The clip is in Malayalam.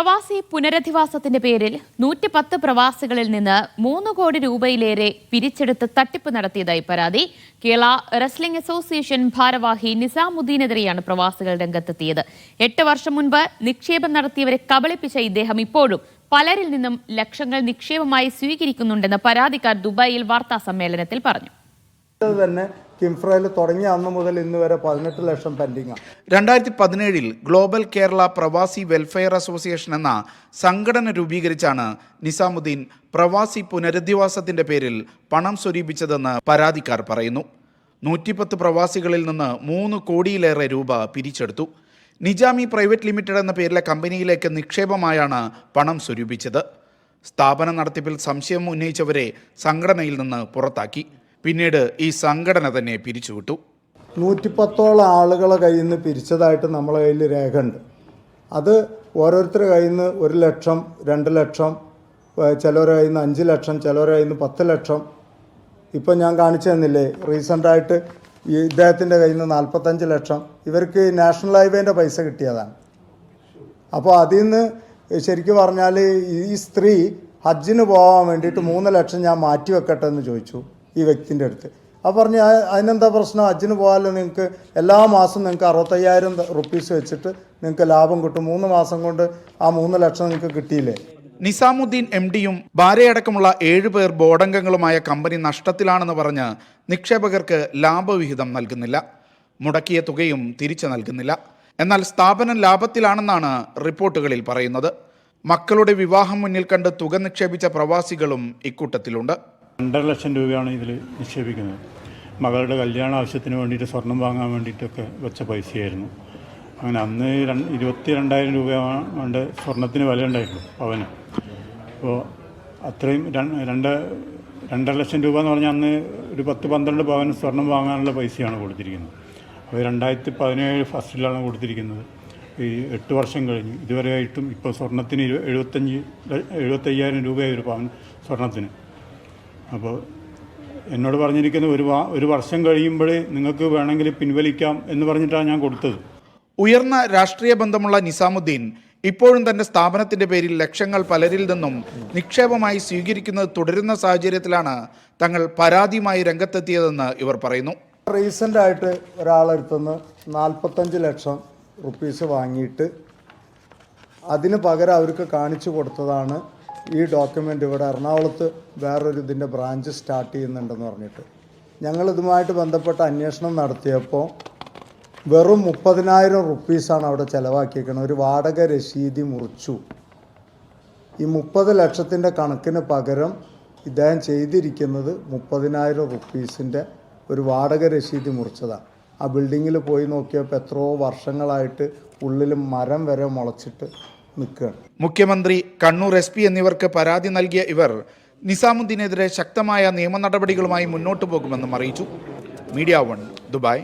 പ്രവാസി പുനരധിവാസത്തിന്റെ പേരിൽ നൂറ്റി പത്ത് പ്രവാസികളിൽ നിന്ന് മൂന്ന് കോടി രൂപയിലേറെ പിരിച്ചെടുത്ത് തട്ടിപ്പ് നടത്തിയതായി പരാതി. കേരള റെസ്ലിംഗ് അസോസിയേഷൻ ഭാരവാഹി നിസാമുദ്ദീനെതിരെയാണ് പ്രവാസികൾ രംഗത്തെത്തിയത്. എട്ട് വർഷം മുൻപ് നിക്ഷേപം നടത്തിയവരെ കബളിപ്പിച്ച ഇദ്ദേഹം ഇപ്പോഴും പലരിൽ നിന്നും ലക്ഷങ്ങൾ നിക്ഷേപമായി സ്വീകരിക്കുന്നുണ്ടെന്ന് പരാതിക്കാർ ദുബായിൽ വാർത്താ സമ്മേളനത്തിൽ പറഞ്ഞു. കിംഫ്രയിൽ തുടങ്ങിയ അന്ന് മുതൽ ഇന്ന് വരെ പതിനെട്ട് ലക്ഷം പെൻഡിങ്ങാണ് രണ്ടായിരത്തി പതിനേഴിൽ ഗ്ലോബൽ കേരള പ്രവാസി വെൽഫെയർ അസോസിയേഷൻ എന്ന സംഘടന രൂപീകരിച്ചാണ് നിസാമുദ്ദീൻ പ്രവാസി പുനരധിവാസത്തിന്റെ പേരിൽ പണം സ്വരൂപിച്ചതെന്ന് പരാതിക്കാർ പറയുന്നു. നൂറ്റിപ്പത്ത് പ്രവാസികളിൽ നിന്ന് മൂന്ന് കോടിയിലേറെ രൂപ പിരിച്ചെടുത്തു. നിജാമി പ്രൈവറ്റ് ലിമിറ്റഡ് എന്ന പേരിലെ കമ്പനിയിലേക്ക് നിക്ഷേപമായാണ് പണം സ്വരൂപിച്ചത്. സ്ഥാപന നടത്തിപ്പിൽ സംശയം ഉന്നയിച്ചവരെ സംഘടനയിൽ നിന്ന് പുറത്താക്കി. പിന്നീട് ഈ സംഘടന തന്നെ പിരിച്ചുവിട്ടു. നൂറ്റിപ്പത്തോളം ആളുകളെ കയ്യിൽ നിന്ന് പിരിച്ചതായിട്ട് നമ്മളെ കയ്യിൽ രേഖയുണ്ട്. അത് ഓരോരുത്തരുടെ കയ്യിൽ നിന്ന് ഒരു ലക്ഷം രണ്ട് ലക്ഷം ചിലവരുടെ കയ്യിൽ നിന്ന് അഞ്ച് ലക്ഷം ചിലവരുടെ കയ്യിൽ നിന്ന് പത്ത് ലക്ഷം. ഇപ്പം ഞാൻ കാണിച്ചു തന്നില്ലേ റീസെന്റായിട്ട് ഈ ഇദ്ദേഹത്തിന്റെ കയ്യിൽ നിന്ന് നാൽപ്പത്തഞ്ച് ലക്ഷം. ഇവർക്ക് നാഷണൽ ഹൈവേന്റെ പൈസ കിട്ടിയതാണ്. അപ്പോൾ അതിൽ നിന്ന് ശരിക്കും പറഞ്ഞാൽ ഈ സ്ത്രീ ഹജ്ജിന് പോകാൻ വേണ്ടിയിട്ട് മൂന്ന് ലക്ഷം ഞാൻ മാറ്റി വെക്കട്ടെ എന്ന് ചോദിച്ചു. ഈ വ്യക്തിന്റെ അടുത്ത്. ആ പറഞ്ഞു "ആ- അതിനെന്താ പ്രശ്നം? അജിന് പോകാമല്ലോ നിങ്ങൾക്ക്. എല്ലാ മാസം നിങ്ങൾക്ക് അറുപത്തയ്യായിരം റുപ്പീസ് വെച്ചിട്ട് നിങ്ങൾക്ക് ലാഭം കിട്ടും. മൂന്ന് മാസം കൊണ്ട് ആ മൂന്ന് ലക്ഷം നിങ്ങൾക്ക് കിട്ടിയില്ലേ? നിസാമുദ്ദീൻ എം ഡിയും ഭാര്യയടക്കമുള്ള ഏഴുപേർ ബോർഡംഗങ്ങളുമായ കമ്പനി നഷ്ടത്തിലാണെന്ന് പറഞ്ഞ് നിക്ഷേപകർക്ക് ലാഭവിഹിതം നൽകുന്നില്ല. മുടക്കിയ തുകയും തിരിച്ചു നൽകുന്നില്ല. എന്നാൽ സ്ഥാപനം ലാഭത്തിലാണെന്നാണ് റിപ്പോർട്ടുകളിൽ പറയുന്നത്. മക്കളുടെ വിവാഹം മുന്നിൽ കണ്ട് തുക നിക്ഷേപിച്ച പ്രവാസികളും ഇക്കൂട്ടത്തിലുണ്ട്. രണ്ടര ലക്ഷം രൂപയാണ് ഇതിൽ നിക്ഷേപിക്കുന്നത്. മകളുടെ കല്യാണ ആവശ്യത്തിന് വേണ്ടിയിട്ട് സ്വർണം വാങ്ങാൻ വേണ്ടിയിട്ടൊക്കെ വെച്ച പൈസയായിരുന്നു. അങ്ങനെ അന്ന് ഇരുപത്തി രണ്ടായിരം രൂപ കൊണ്ട് സ്വർണത്തിന് വില ഉണ്ടായിട്ടുള്ളൂ പവന്. അപ്പോൾ അത്രയും രണ്ട് രണ്ട് രണ്ടര ലക്ഷം രൂപ എന്ന് പറഞ്ഞാൽ അന്ന് ഒരു പത്ത് പന്ത്രണ്ട് പവൻ സ്വർണം വാങ്ങാനുള്ള പൈസയാണ് കൊടുത്തിരിക്കുന്നത്. അപ്പോൾ രണ്ടായിരത്തി പതിനേഴ് ഫസ്റ്റിലാണ് കൊടുത്തിരിക്കുന്നത്. ഈ എട്ട് വർഷം കഴിഞ്ഞ് ഇതുവരെയായിട്ടും ഇപ്പോൾ സ്വർണത്തിന് എഴുപത്തഞ്ച് എഴുപത്തയ്യായിരം രൂപയായി ഒരു പവൻ സ്വർണത്തിന്. അപ്പോൾ എന്നോട് പറഞ്ഞിരിക്കുന്നത് ഒരു ഒരു വർഷം കഴിയുമ്പോൾ നിങ്ങൾക്ക് വേണമെങ്കിൽ പിൻവലിക്കാം എന്ന് പറഞ്ഞിട്ടാണ് ഞാൻ കൊടുത്തത്. ഉയർന്ന രാഷ്ട്രീയ ബന്ധമുള്ള നിസാമുദ്ദീൻ ഇപ്പോഴും തന്റെ സ്ഥാപനത്തിന്റെ പേരിൽ ലക്ഷങ്ങൾ പലരിൽ നിന്നും നിക്ഷേപമായി സ്വീകരിക്കുന്നത് തുടരുന്ന സാഹചര്യത്തിലാണ് തങ്ങൾ പരാതിയുമായി രംഗത്തെത്തിയതെന്ന് ഇവർ പറയുന്നു. റീസെന്റായിട്ട് ഒരാളെടുത്തുനിന്ന് നാൽപ്പത്തഞ്ച് ലക്ഷം റുപ്പീസ് വാങ്ങിയിട്ട് അതിന് പകരം അവർക്ക് കാണിച്ചു കൊടുത്തതാണ് ഈ ഡോക്യുമെന്റ് ഇവിടെ എറണാകുളത്ത് വേറൊരു ഇതിന്റെ ബ്രാഞ്ച് സ്റ്റാർട്ട് ചെയ്യുന്നുണ്ടെന്ന് പറഞ്ഞിട്ട്. ഞങ്ങളിതുമായിട്ട് ബന്ധപ്പെട്ട അന്വേഷണം നടത്തിയപ്പോൾ വെറും മുപ്പതിനായിരം റുപ്പീസാണ് അവിടെ ചിലവാക്കിയിരിക്കുന്നത് ഒരു വാടക രശീതി മുറിച്ചു. ഈ മുപ്പത് ലക്ഷത്തിന്റെ കണക്കിന് പകരം ഇദ്ദേഹം ചെയ്തിരിക്കുന്നത് മുപ്പതിനായിരം റുപ്പീസിന്റെ ഒരു വാടക രശീതി മുറിച്ചതാണ്. ആ ബിൽഡിങ്ങിൽ പോയി നോക്കിയപ്പോൾ എത്രയോ വർഷങ്ങളായിട്ട് ഉള്ളിൽ മരം വരെ മുളച്ചിട്ട് നിൽക്കുകയാണ് മുഖ്യമന്ത്രി കണ്ണൂർ എസ് പി എന്നിവർക്ക് പരാതി നൽകിയ ഇവർ നിസാമുദ്ദീനെതിരെ ശക്തമായ നിയമ നടപടികളുമായി മുന്നോട്ടു പോകുമെന്നും അറിയിച്ചു. Media One Dubai.